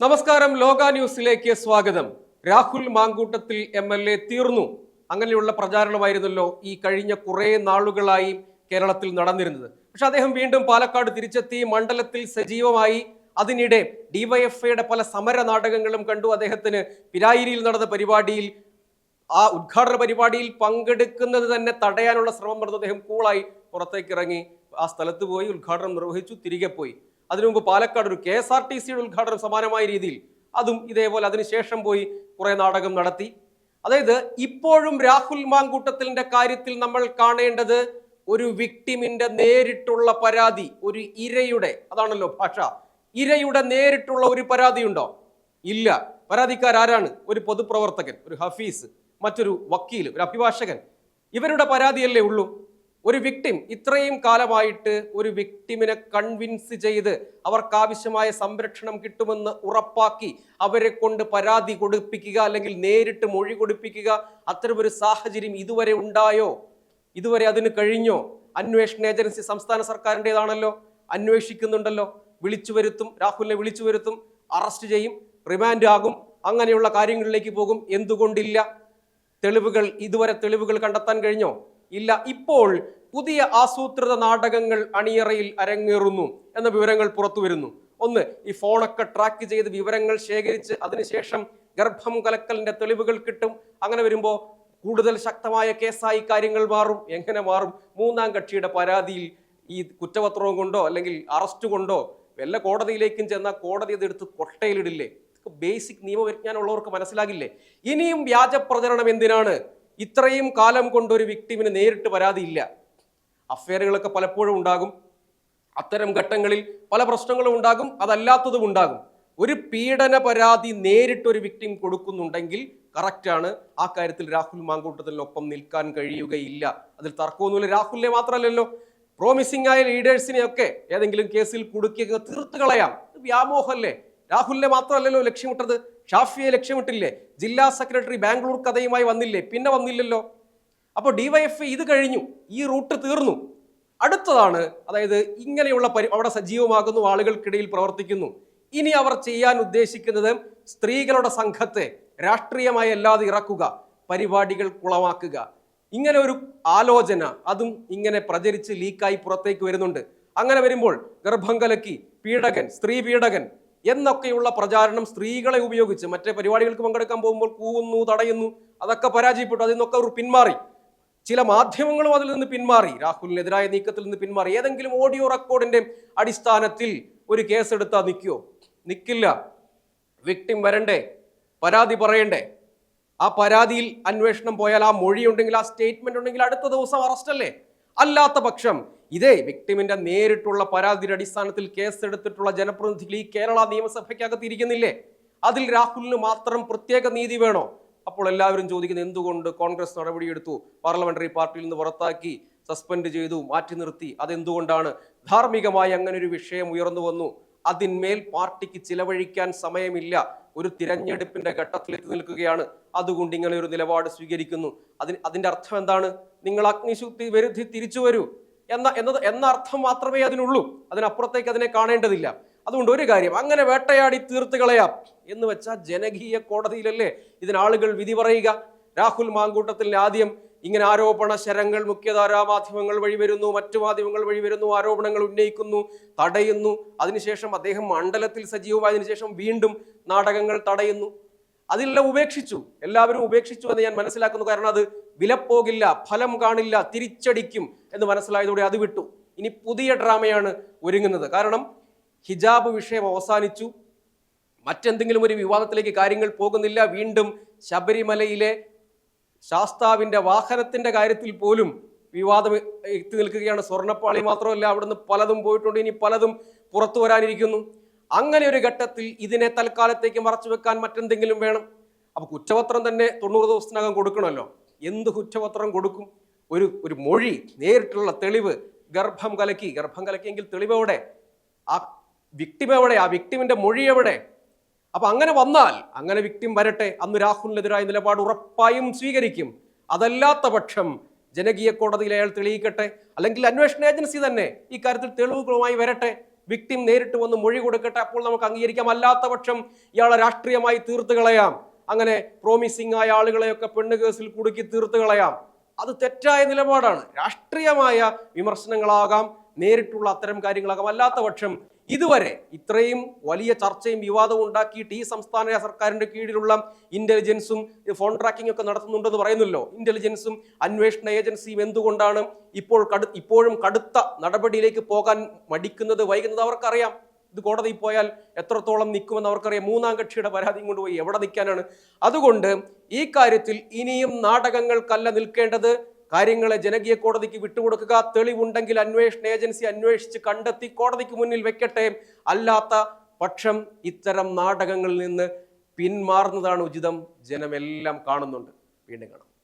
നമസ്കാരം ലോക ന്യൂസിലേക്ക് സ്വാഗതം. Rahul Mamkootathil M L A തീർന്നു. അങ്ങനെയുള്ള പ്രചാരണമായിരുന്നല്ലോ ഈ കഴിഞ്ഞ കുറേ നാളുകളായി കേരളത്തിൽ നടന്നിരുന്നത്. പക്ഷെ അദ്ദേഹം വീണ്ടും പാലക്കാട് തിരിച്ചെത്തി മണ്ഡലത്തിൽ സജീവമായി. അതിനിടെ ഡിവൈഎഫ്ഐയുടെ പല സമര നാടകങ്ങളും കണ്ടു. അദ്ദേഹത്തിന് പിരായിരിയിൽ നടന്ന പരിപാടിയിൽ ആ ഉദ്ഘാടന പരിപാടിയിൽ പങ്കെടുക്കുന്നത് തന്നെ തടയാനുള്ള ശ്രമം നടന്നു. അദ്ദേഹം കൂളായി പുറത്തേക്ക് ഇറങ്ങി ആ സ്ഥലത്ത് പോയി ഉദ്ഘാടനം നിർവഹിച്ചു തിരികെ പോയി. അതിനു മുമ്പ് പാലക്കാട് ഒരു കെ എസ് ആർ ടി സിയുടെ ഉദ്ഘാടനം സമാനമായ രീതിയിൽ അതും ഇതേപോലെ അതിനുശേഷം പോയി കുറേ നാടകം നടത്തി. അതായത് ഇപ്പോഴും രാഹുൽ മാങ്കൂട്ടത്തിന്റെ കാര്യത്തിൽ നമ്മൾ കാണേണ്ടത് ഒരു വിക്ടിമിന്റെ നേരിട്ടുള്ള പരാതി ഒരു ഇരയുടെ അതാണല്ലോ ഭാഷ ഇരയുടെ നേരിട്ടുള്ള ഒരു പരാതിയുണ്ടോ? ഇല്ല. പരാതിക്കാരാരാണ്? ഒരു പൊതുപ്രവർത്തകൻ ഒരു ഹഫീസ് മറ്റൊരു വക്കീൽ ഒരു അഭിഭാഷകൻ. ഇവരുടെ പരാതിയല്ലേ ഉള്ളൂ. ഒരു വിക്ടിം ഇത്രയും കാലമായിട്ട് ഒരു വിക്ടിമിനെ കൺവിൻസ് ചെയ്ത് അവർക്കാവശ്യമായ സംരക്ഷണം കിട്ടുമെന്ന് ഉറപ്പാക്കി അവരെ കൊണ്ട് പരാതി കൊടുപ്പിക്കുക അല്ലെങ്കിൽ നേരിട്ട് മൊഴി കൊടുപ്പിക്കുക അത്തരമൊരു സാഹചര്യം ഇതുവരെ ഉണ്ടായോ? ഇതുവരെ അതിന് കഴിഞ്ഞോ? അന്വേഷണ ഏജൻസി സംസ്ഥാന സർക്കാരിന്റെതാണല്ലോ. അന്വേഷിക്കുന്നുണ്ടല്ലോ. വിളിച്ചു വരുത്തും രാഹുലിനെ വിളിച്ചു വരുത്തും അറസ്റ്റ് ചെയ്യും റിമാൻഡ് ആകും അങ്ങനെയുള്ള കാര്യങ്ങളിലേക്ക് പോകും. എന്തുകൊണ്ടില്ല? തെളിവുകൾ ഇതുവരെ തെളിവുകൾ കണ്ടെത്താൻ കഴിഞ്ഞോ? ഇല്ല. ഇപ്പോൾ പുതിയ ആസൂത്രിത നാടകങ്ങൾ അണിയറയിൽ അരങ്ങേറുന്നു എന്ന വിവരങ്ങൾ പുറത്തു വരുന്നു ഒന്ന് ഈ ഫോണൊക്കെ ട്രാക്ക് ചെയ്ത് വിവരങ്ങൾ ശേഖരിച്ച് അതിനുശേഷം ഗർഭം കലക്കലിന്റെ തെളിവുകൾ കിട്ടും. അങ്ങനെ വരുമ്പോൾ കൂടുതൽ ശക്തമായ കേസായി കാര്യങ്ങൾ മാറും. എങ്ങനെ മാറും? മൂന്നാം കക്ഷിയുടെ പരാതിയിൽ ഈ കുറ്റപത്രവും കൊണ്ടോ അല്ലെങ്കിൽ അറസ്റ്റ് കൊണ്ടോ വല്ല കോടതിയിലേക്കും ചെന്നാൽ കോടതി അതെടുത്ത് കൊട്ടയിലിടില്ലേ? ബേസിക് നിയമവിജ്ഞാനം ഉള്ളവർക്ക് മനസ്സിലാകില്ലേ? ഇനിയും വ്യാജ പ്രചരണം എന്തിനാണ്? ഇത്രയും കാലം കൊണ്ട് ഒരു വിക്ടിമിന് നേരിട്ട് പരാതിയില്ല. അഫയറുകളൊക്കെ പലപ്പോഴും ഉണ്ടാകും. അത്തരം ഘട്ടങ്ങളിൽ പല പ്രശ്നങ്ങളും ഉണ്ടാകും. അതല്ലാത്തതും ഉണ്ടാകും. ഒരു പീഡന പരാതി നേരിട്ട് ഒരു വിക്ടിം കൊടുക്കുന്നുണ്ടെങ്കിൽ കറക്റ്റാണ് ആ കാര്യത്തിൽ രാഹുൽ മാങ്കൂട്ടത്തിനൊപ്പം നിൽക്കാൻ കഴിയുകയില്ല. അതിൽ തർക്കമൊന്നുമില്ല. രാഹുലിനെ മാത്രമല്ലല്ലോ. പ്രോമിസിംഗ് ആയ ലീഡേഴ്സിനെയൊക്കെ ഏതെങ്കിലും കേസിൽ കുടുക്കിയൊക്കെ തീർത്ത് കളയാം. വ്യാമോഹമല്ലേ? രാഹുലിനെ മാത്രമല്ലല്ലോ ലക്ഷ്യമിട്ടത്. ഷാഫിയെ ലക്ഷ്യമിട്ടില്ലേ? ജില്ലാ സെക്രട്ടറി ബാംഗ്ലൂർ കഥയുമായി വന്നില്ലേ? പിന്നെ വന്നില്ലല്ലോ. അപ്പോൾ ഡിവൈഎഫ് ഇത് കഴിഞ്ഞു. ഈ റൂട്ട് തീർന്നു. അടുത്തതാണ് അതായത് ഇങ്ങനെയുള്ള പരി അവിടെ സജീവമാകുന്നു ആളുകൾക്കിടയിൽ പ്രവർത്തിക്കുന്നു. ഇനി അവർ ചെയ്യാൻ ഉദ്ദേശിക്കുന്നത് സ്ത്രീകളുടെ സംഘത്തെ രാഷ്ട്രീയമായി അല്ലാതെ ഇറക്കുക പരിപാടികൾ കുളമാക്കുക. ഇങ്ങനെ ഒരു ആലോചന അതും ഇങ്ങനെ പ്രചരിച്ച് ലീക്കായി പുറത്തേക്ക് വരുന്നുണ്ട്. അങ്ങനെ വരുമ്പോൾ ഗർഭം കലക്കി പീഡകൻ സ്ത്രീ പീഡകൻ എന്നൊക്കെയുള്ള പ്രചാരണം സ്ത്രീകളെ ഉപയോഗിച്ച് മറ്റേ പരിപാടികൾക്ക് പങ്കെടുക്കാൻ പോകുമ്പോൾ കൂവുന്നു തടയുന്നു അതൊക്കെ പരാജയപ്പെട്ടു അതിൽ നിന്നൊക്കെ അവർ പിന്മാറി. ചില മാധ്യമങ്ങളും അതിൽ നിന്ന് പിന്മാറി. രാഹുലിനെതിരായ നീക്കത്തിൽ നിന്ന് പിന്മാറി. ഏതെങ്കിലും ഓഡിയോ റെക്കോർഡിന്റെ അടിസ്ഥാനത്തിൽ ഒരു കേസ് എടുത്താൽ നിൽക്കുമോ നിൽക്കില്ല വിക്ടിം വരണ്ടേ? പരാതി പറയണ്ടേ? ആ പരാതിയിൽ അന്വേഷണം പോയാൽ ആ മൊഴി ഉണ്ടെങ്കിൽ ആ സ്റ്റേറ്റ്മെന്റ് ഉണ്ടെങ്കിൽ അടുത്ത ദിവസം അറസ്റ്റ് അല്ലേ? അല്ലാത്ത പക്ഷം ഇതേ വിക്ടിമിന്റെ നേരിട്ടുള്ള പരാതിയുടെ അടിസ്ഥാനത്തിൽ കേസ് എടുത്തിട്ടുള്ള ജനപ്രതിനിധികൾ ഈ കേരള നിയമസഭയ്ക്കകത്ത് ഇരിക്കുന്നില്ലേ? അതിൽ രാഹുലിന് മാത്രം പ്രത്യേക നീതി വേണോ? അപ്പോൾ എല്ലാവരും ചോദിക്കുന്നത് എന്തുകൊണ്ട് കോൺഗ്രസ് നടപടിയെടുത്തു? പാർലമെന്ററി പാർട്ടിയിൽ നിന്ന് പുറത്താക്കി സസ്പെൻഡ് ചെയ്തു മാറ്റി നിർത്തി. അതെന്തുകൊണ്ടാണ്? ധാർമ്മികമായി അങ്ങനെ ഒരു വിഷയം ഉയർന്നു വന്നു. അതിന്മേൽ പാർട്ടിക്ക് ചിലവഴിക്കാൻ സമയമില്ല. ഒരു തിരഞ്ഞെടുപ്പിന്റെ ഘട്ടത്തിൽ എത്തി നിൽക്കുകയാണ്. അതുകൊണ്ട് ഇങ്ങനെ ഒരു നിലപാട് സ്വീകരിക്കുന്നു. അതിന് അതിന്റെ അർത്ഥം എന്താണ്? നിങ്ങൾ അഗ്നിശുദ്ധി വരുത്തി തിരിച്ചു വരൂ. എന്ന എന്നത് എന്ന അർത്ഥം മാത്രമേ അതിനുള്ളൂ. അതിനപ്പുറത്തേക്ക് അതിനെ കാണേണ്ടതില്ല. അതുകൊണ്ട് ഒരു കാര്യം അങ്ങനെ വേട്ടയാടി തീർത്ത് കളയാം എന്ന് വെച്ചാൽ ജനകീയ കോടതിയിലല്ലേ ഇതിനാളുകൾ വിധി പറയുക. രാഹുൽ മാങ്കൂട്ടത്തിൽ ആദ്യം ഇങ്ങനെ ആരോപണ ശരങ്ങൾ മുഖ്യധാരാ മാധ്യമങ്ങൾ വഴി വരുന്നു മറ്റു മാധ്യമങ്ങൾ വഴി വരുന്നു ആരോപണങ്ങൾ ഉന്നയിക്കുന്നു തടയുന്നു. അതിനുശേഷം അദ്ദേഹം മണ്ഡലത്തിൽ സജീവമായതിനു ശേഷം വീണ്ടും നാടകങ്ങൾ തടയുന്നു. അതെല്ലാം ഉപേക്ഷിച്ചു. എല്ലാവരും ഉപേക്ഷിച്ചു എന്ന് ഞാൻ മനസ്സിലാക്കുന്നു. കാരണം അത് വിലപ്പോകില്ല ഫലം കാണില്ല തിരിച്ചടിക്കും എന്ന് മനസ്സിലായതോടെ അത് വിട്ടു. ഇനി പുതിയ ഡ്രാമയാണ് ഒരുങ്ങുന്നത്. കാരണം ഹിജാബ് വിഷയം അവസാനിച്ചു. മറ്റെന്തെങ്കിലും ഒരു വിവാദത്തിലേക്ക് കാര്യങ്ങൾ പോകുന്നില്ല. വീണ്ടും ശബരിമലയിലെ ശാസ്താവിന്റെ വാഹനത്തിന്റെ കാര്യത്തിൽ പോലും വിവാദം എത്തി നിൽക്കുകയാണ്. സ്വർണപ്പാളി മാത്രമല്ല അവിടുന്ന് പലതും പോയിട്ടുണ്ട്. ഇനി പലതും പുറത്തു വരാനിരിക്കുന്നു. അങ്ങനെ ഒരു ഘട്ടത്തിൽ ഇതിനെ തൽക്കാലത്തേക്ക് മറച്ചു വെക്കാൻ മറ്റെന്തെങ്കിലും വേണം? അപ്പോൾ കുറ്റപത്രം തന്നെ തൊണ്ണൂറ് ദിവസത്തിനകം കൊടുക്കണമല്ലോ. എന്ത് കുറ്റപത്രം കൊടുക്കും? ഒരു ഒരു മൊഴി നേരിട്ടുള്ള തെളിവ് ഗർഭം കലക്കി. ഗർഭം കലക്കിയെങ്കിൽ തെളിവോടെ ആ വിക്ടിം എവിടെ? ആ വിക്ടിമിന്റെ മൊഴി എവിടെ? അപ്പൊ അങ്ങനെ വന്നാൽ അങ്ങനെ വിക്ടിം വരട്ടെ. അന്ന് രാഹുലിനെതിരായ നിലപാട് ഉറപ്പായും സ്വീകരിക്കും. അതല്ലാത്ത പക്ഷം ജനകീയ കോടതിയിൽ അയാൾ തെളിയിക്കട്ടെ. അല്ലെങ്കിൽ അന്വേഷണ ഏജൻസി തന്നെ ഈ കാര്യത്തിൽ തെളിവുകളുമായി വരട്ടെ. വിക്ടിം നേരിട്ട് വന്ന് മൊഴി കൊടുക്കട്ടെ. അപ്പോൾ നമുക്ക് അംഗീകരിക്കാം. അല്ലാത്ത പക്ഷം ഇയാളെ രാഷ്ട്രീയമായി തീർത്ത് കളയാം. അങ്ങനെ പ്രോമിസിംഗ് ആയ ആളുകളെയൊക്കെ പെണ്ണ് കേസിൽ കുടുക്കി തീർത്ത് കളയാം. അത് തെറ്റായ നിലപാടാണ്. രാഷ്ട്രീയമായ വിമർശനങ്ങളാകാം. നേരിട്ടുള്ള അത്തരം കാര്യങ്ങളാകാം. അല്ലാത്ത പക്ഷം ഇതുവരെ ഇത്രയും വലിയ ചർച്ചയും വിവാദവും ഉണ്ടാക്കിയിട്ട് ഈ സംസ്ഥാന സർക്കാരിന്റെ കീഴിലുള്ള ഇന്റലിജൻസും ഫോൺ ട്രാക്കിംഗ് ഒക്കെ നടത്തുന്നുണ്ടെന്ന് പറയുന്നല്ലോ. ഇന്റലിജൻസും അന്വേഷണ ഏജൻസിയും എന്തുകൊണ്ടാണ് ഇപ്പോൾ കടു ഇപ്പോഴും കടുത്ത നടപടിയിലേക്ക് പോകാൻ മടിക്കുന്നത് വൈകുന്നത് അവർക്കറിയാം. ഇത് കോടതിയിൽ പോയാൽ എത്രത്തോളം നിൽക്കുമെന്ന് അവർക്കറിയാം. മൂന്നാം കക്ഷിയുടെ പരാതിയും കൊണ്ടുപോയി എവിടെ നിൽക്കാനാണ്. അതുകൊണ്ട് ഈ കാര്യത്തിൽ ഇനിയും നാടകങ്ങൾക്കല്ല നിൽക്കേണ്ടത്. കാര്യങ്ങളെ ജനകീയ കോടതിക്ക് വിട്ടുകൊടുക്കുക. തെളിവുണ്ടെങ്കിൽ അന്വേഷണ ഏജൻസി അന്വേഷിച്ച് കണ്ടെത്തി കോടതിക്ക് മുന്നിൽ വെക്കട്ടെ. അല്ലാത്ത പക്ഷം ഇത്തരം നാടകങ്ങളിൽ നിന്ന് പിന്മാറുന്നതാണ് ഉചിതം. ജനമെല്ലാം കാണുന്നുണ്ട്. വീണ്ടും കാണാം.